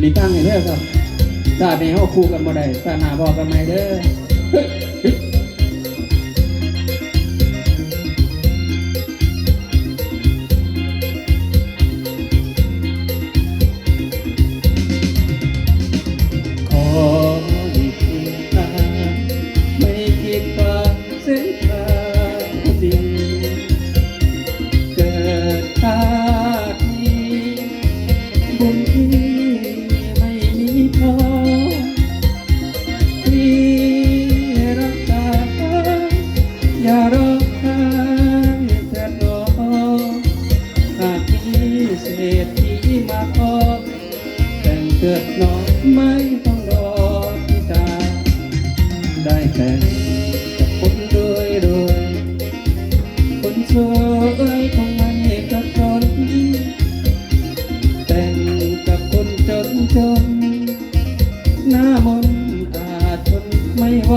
หลี่ตั้งให้เด้อครับชาตินี้เฮาคู่กันบ่ได้ชาติหน้าบอกกันใหม่เด้อ เกิดนอยไม่ต้องรอที่ตาได้แต่งกับคนรวยรวยคนสวยคงไม่กระทนแต่งกับคนจนจน หน้ามนตาจทนไม่ไหว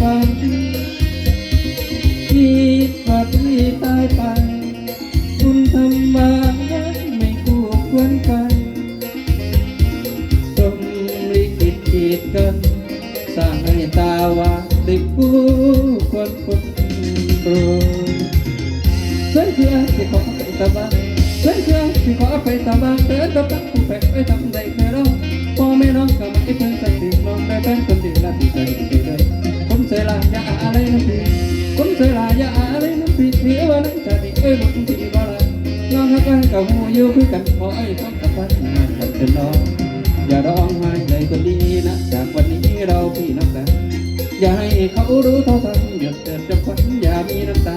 เป็นความคิดว่าพี่ตายไป คุณทำมาไม่คู่ควรกันจงลิขิตขีดกันสร้างให้ตาว่าได้ผู้ควรคนรู้วยเพื่อที่ขอไปตาบ้านสวยเพื่อที่ขอไปตาบ้านเตือนกับตั้งผู้แฝงไปทำได้ กับหูอยู่คือกันขอให้ต้องกับพันงานกันจนน้อง อย่าร้องไห้เลยคนดีนะ จากวันนี้เราพี่น้องกันอย่าให้เขารู้เท่าทันหยุดเกิดจะควันอย่ามีน้ำตา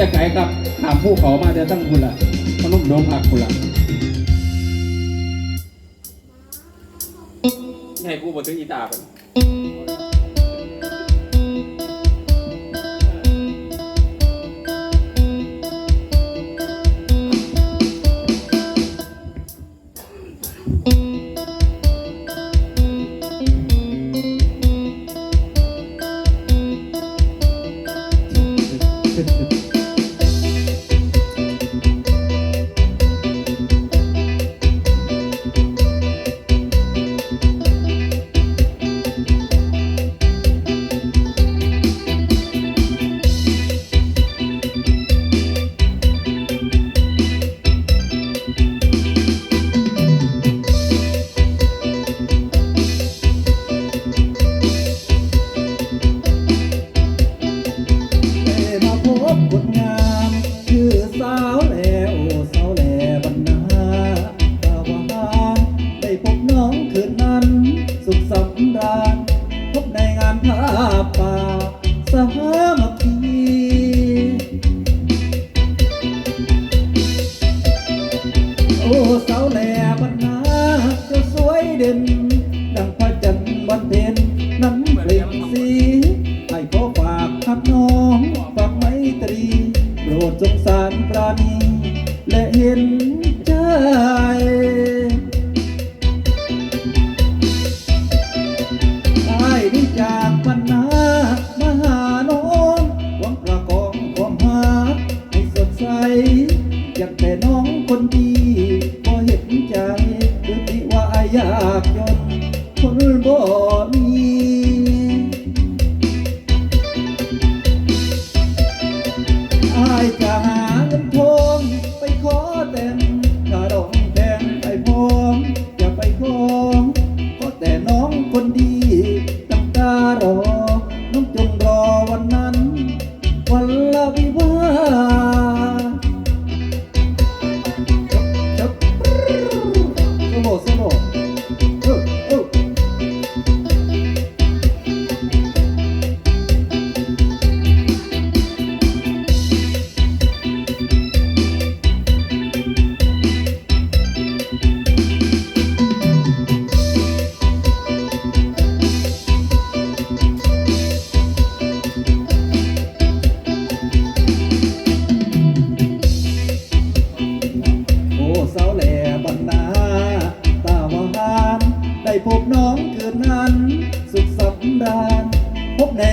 จะไก่กับถามผู้เขามาจะตั้งคุณละพนุ่มโดมหักคุณละให้กูบอกถึงอีตาเป็นายใจ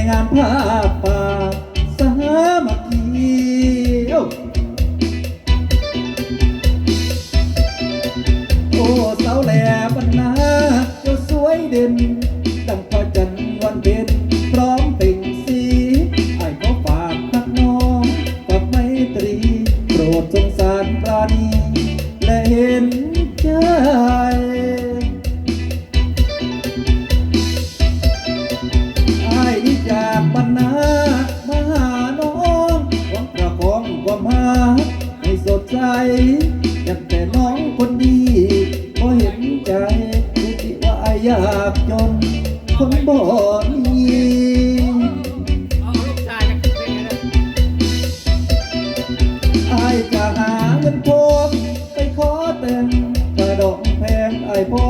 งานผ้าป่าสามัคคีโอ้สาวแหล่บรรณาเจ้าสวยเด่นดังพอใจ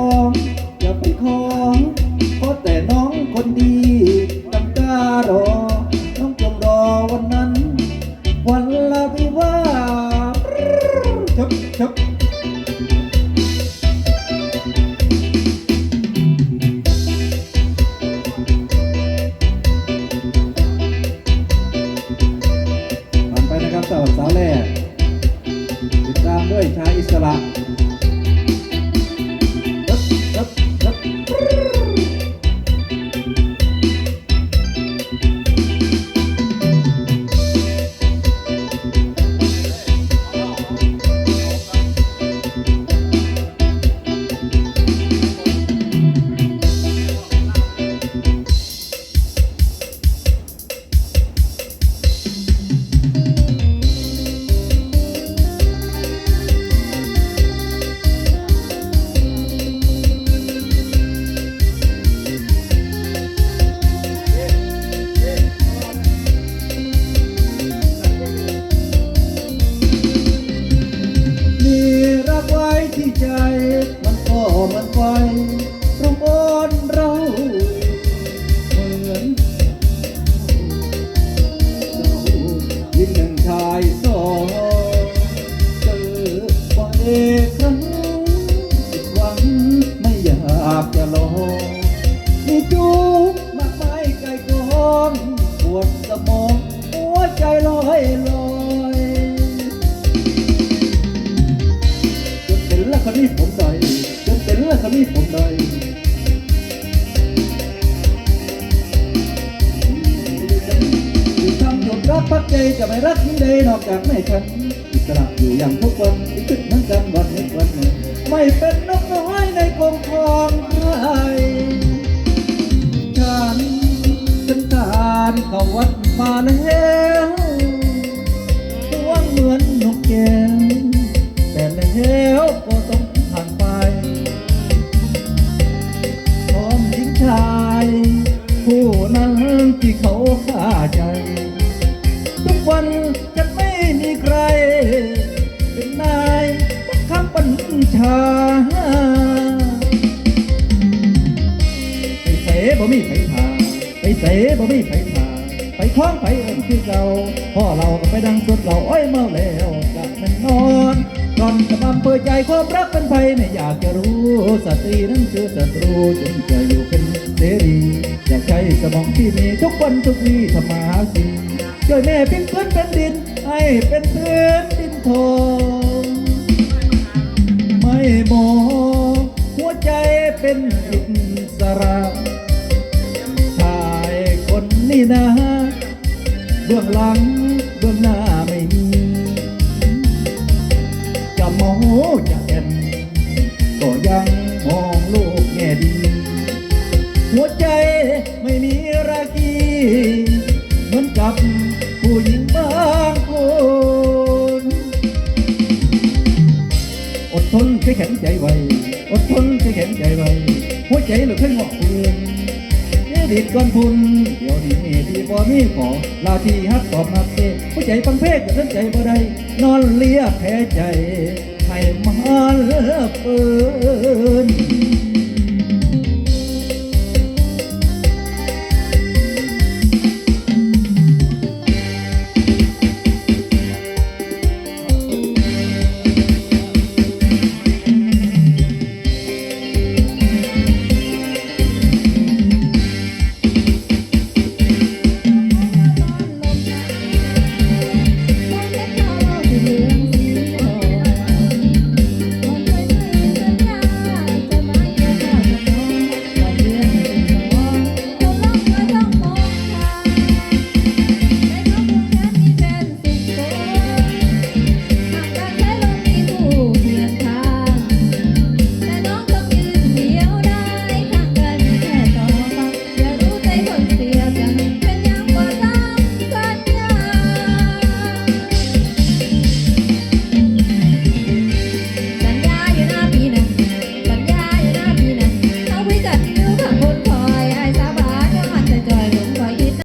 องอย่าไปขอขอแต่น้องคนดีตั้งตารอ น้องจงรอวันนั้น วันละวิวาชับชับผ่านไปนะครับสาวสาวแรกติดตามด้วยชายอิสระ ว้ รักพักใจจะไม่รักที่ใดนอกจากไม่ฉันอิสระอยู่อย่างทุกวันที่ตึกนั้นกันวันนี้วันหนึ่งไม่เป็นนกน้อยในกรงของใครฉันเป็นทหารเข้าวัดมาแล้ว ไปคล้องไปเอิ้นคือเราพ่อเราก็ไปดังสุดเราโอ้ยเมาแล้วกะมันนอนก่อนจะมาเปิดใจความรักเป็นไผไม่อยากจะรู้สตรีนั้นคือศัตรูจนจะอยู่เป็นเสรีอยากใช้สมองที่มีทุกวันทุกวี่ทำมาหากินช่วยแม่เป็นพื้นเป็นดินให้เป็นพื้นดินทองไม่มองหัวใจเป็นอิสระชายคนนี้นะ เบื้องหลังเบื้องหน้าไม่มี จะโมโหจะแอนก็ยังมองโลกแง่ดี หัวใจไม่มีรากีเหมือนกับผู้หญิงบางคนอดทนแค่แข็งใจไว้อดทนแค่แข็งใจไว้หัวใจเหลือแค่งอกเพื่อนเดิดก่อนพุ่น ดี๋ยวนี้ดีบ่มีขอลาทีฮักตอบนักเตะผู้ใจปังเพกกับใจบ่ได้นอนเลียแพ้ใจให้มาเลือเปิน